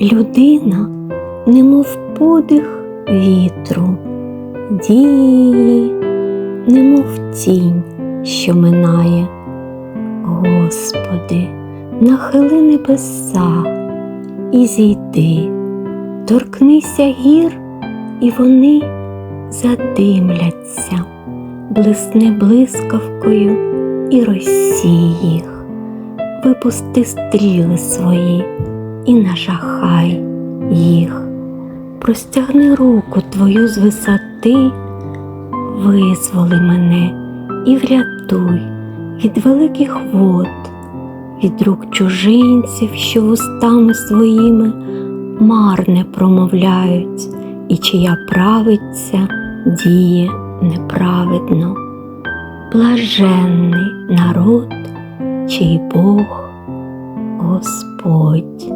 Людина, немов подих вітру, дії, немов тінь, що минає. Господи, нахили небеса і зійди, торкнися гір, і вони задимляться, блисни блискавкою і розсій їх, випусти стріли свої і нажахай їх, простягни руку твою з висоти, визволи мене і врятуй від великих вод, від рук чужинців, що вустами своїми марне промовляють, і чия правиця діє неправедно. Блаженний народ, чий Бог Господь.